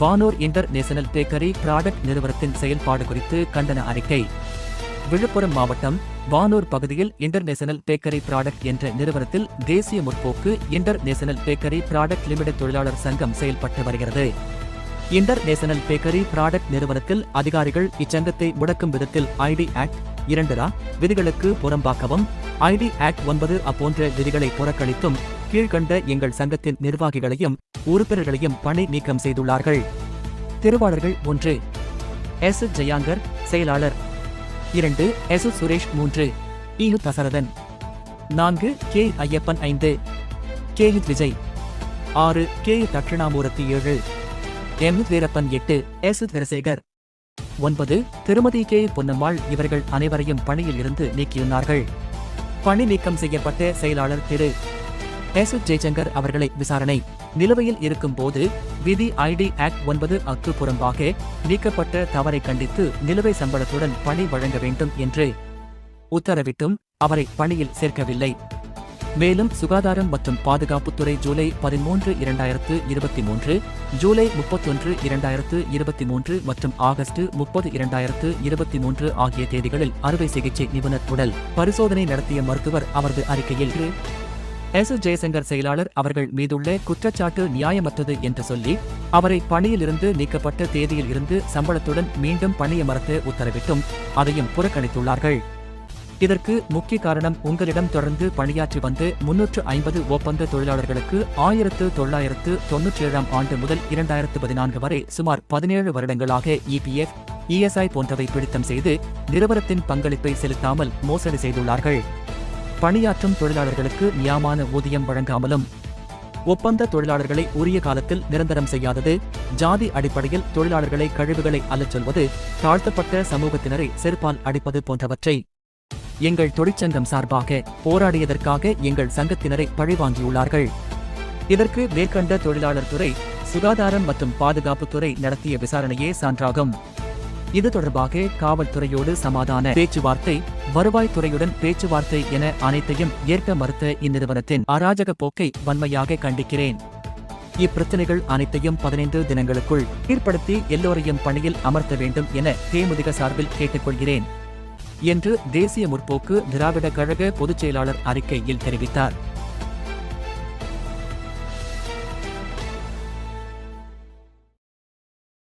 Vanur international bakery product நிறுவனத்தின் செயல்பாடு குறித்து கண்டன அறிக்கை. விழுப்புரம் மாவட்டம் வானூர் பகுதியில் இன்டர்நேஷனல் பேக்கரி ப்ராடக்ட் என்ற நிறுவனத்தில் தேசிய முற்போக்கு இன்டர்நேஷனல் பேக்கரி ப்ராடக்ட் லிமிடெட் தொழிலாளர் சங்கம் செயல்பட்டு வருகிறது. இன்டர்நேஷனல் பேக்கரி ப்ராடக்ட் நிறுவனத்தில் அதிகாரிகள் இச்சங்கத்தை முடக்கும் விதத்தில் ஐடி ஆக்ட் இரண்டு விதிகளுக்கு புறம்பாக்கவும் ஐடி ஆக்ட் ஒன்பது அப்போன்ற விதிகளை புறக்கணித்தும் கீழ்கண்ட எங்கள் சங்கத்தின் நிர்வாகிகளையும் உறுப்பினர்களையும் பணி நீக்கம் செய்துள்ளார்கள். திருவாளர்கள் ஒன்று. எஸ். ஜெயாங்கர் செயலாளர். இரண்டு. எஸ். சுரேஷ் மூன்று. இயு தசரதன். நான்கு. கே. ஐயப்பன் ஐந்து. கே. விஜய். ஆறு. கே. தட்சிணாமூர்த்தி ஏழு. எம். வீரப்பன் எட்டு. எஸ். வீரசேகர். ஒன்பது. திருமதி கே. பொன்னம்மாள் இவர்கள் அனைவரையும் பணியில் இருந்து நீக்கியுள்ளார்கள். பணி நீக்கம் செய்யப்பட்ட செயலாளர் திரு. எஸ். ஜெய்சங்கர் அவர்களை விசாரணை. நிலுவையில் இருக்கும் போது விதி ஐடி ஆக்ட் ஒன்பது அக்கு புறம்பாக நீக்கப்பட்ட தவறை கண்டித்து நிலுவை சம்பளத்துடன் பணி வழங்க வேண்டும் என்று உத்தரவிட்டும். அவரை பணியில் சேர்க்கவில்லை. மேலும் சுகாதாரம் மற்றும் பாதுகாப்புத்துறை ஜூலை பதிமூன்று இரண்டாயிரத்து இருபத்தி மூன்று ஜூலை முப்பத்தொன்று இரண்டாயிரத்து இருபத்தி மூன்று மற்றும் ஆகஸ்ட் முப்பது இரண்டாயிரத்து இருபத்தி மூன்று ஆகிய தேதிகளில் அறுவை சிகிச்சை நிபுணர் உடல் பரிசோதனை நடத்திய மருத்துவர் அவரது அறிக்கையில் எஸ். ஜெயசங்கர் செயலாளர் அவர்கள் மீதுள்ள குற்றச்சாட்டு நியாயமற்றது என்று சொல்லி அவரை பணியிலிருந்து நீக்கப்பட்ட தேதியில் இருந்து சம்பளத்துடன் மீண்டும் பணியமர்த்த உத்தரவிட்டும் அதையும் புறக்கணித்துள்ளார்கள். இதற்கு முக்கிய காரணம் உங்களிடம் தொடர்ந்து பணியாற்றி வந்து முன்னூற்று ஐம்பது ஒப்பந்த தொழிலாளர்களுக்கு ஆயிரத்து தொள்ளாயிரத்து தொன்னூற்றி ஏழாம் ஆண்டு முதல் இரண்டாயிரத்து பதினான்கு வரை சுமார் பதினேழு வருடங்களாக இபிஎஃப் இஎஸ்ஐ போன்றவை பிடித்தம் செய்து நிறுவனத்தின் பங்களிப்பை செலுத்தாமல் மோசடி செய்துள்ளார்கள். பணியாற்றும் தொழிலாளர்களுக்கு நியாமான ஊதியம் வழங்காமலும் ஒப்பந்த தொழிலாளர்களை உரிய காலத்தில் நிரந்தரம் செய்யாதது ஜாதி அடிப்படையில் தொழிலாளர்களை கழிவுகளை அள்ளச் சொல்வது தாழ்த்தப்பட்ட சமூகத்தினரை செருப்பால் அடிப்பது போன்றவற்றை எங்கள் தொழிற்சங்கம் சார்பாக போராடியதற்காக எங்கள் சங்கத்தினரை பழிவாங்கியுள்ளார்கள். இதற்கு மேற்கண்ட தொழிலாளர் துறை சுகாதாரம் மற்றும் பாதுகாப்புத்துறை நடத்திய விசாரணையே சான்றாகும். இது தொடர்பாக காவல்துறையோடு சமாதான பேச்சுவார்த்தை வருவாய்த்துறையுடன் பேச்சுவார்த்தை என அனைத்தையும் ஏற்க மறுத்த இந்நிறுவனத்தின் அராஜக போக்கை வன்மையாக கண்டிக்கிறேன். இப்பிரச்சனைகள் அனைத்தையும் பதினைந்து தினங்களுக்குள் ஏற்படுத்தி எல்லோரையும் பணியில் அமர்த்த வேண்டும் என தேமுதிக சார்பில் கேட்டுக்கொள்கிறேன் என்று தேசிய முற்போக்கு திராவிட கழக பொதுச் செயலாளர் அறிக்கையில் தெரிவித்தார்.